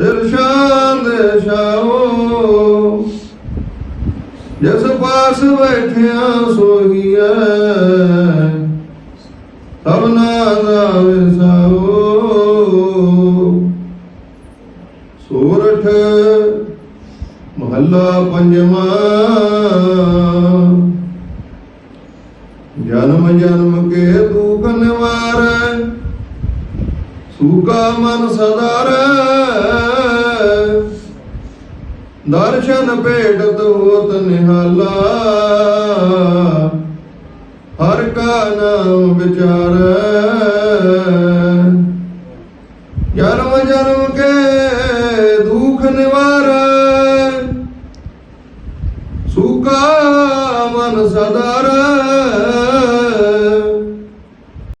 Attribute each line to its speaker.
Speaker 1: ਇਰਸ਼ਾਦ ਸ਼ਾਹੋ ਜਿਸ ਪਾਸ ਬੈਠਿਆ ਸੋਹੀਐ ਸਭਨਾ ਦਾ ਵਿਸਾਓ ਸੂਰਠ ਮਹੱਲਾ ਪੰਜਵਾਂ। ਜਨਮ ਜਨਮ ਕੇ ਦੁਖ ਨਿਵਾਰੈ, ਸੂਕਾ ਮਨ ਸਦਾ ਦਰਸ਼ਨ ਭੇਟਤ ਹੋਤ ਨਿਹਾਲਾ। ਹਰ ਕਾ ਨਾਮ ਵਿਚਾਰ। ਜਨਮ ਜਨਮ ਕੇ ਦੁਖ ਨਿਵਾਰੈ। ਸੂਕਾ ਮਨ ਸਦਾਰੈ।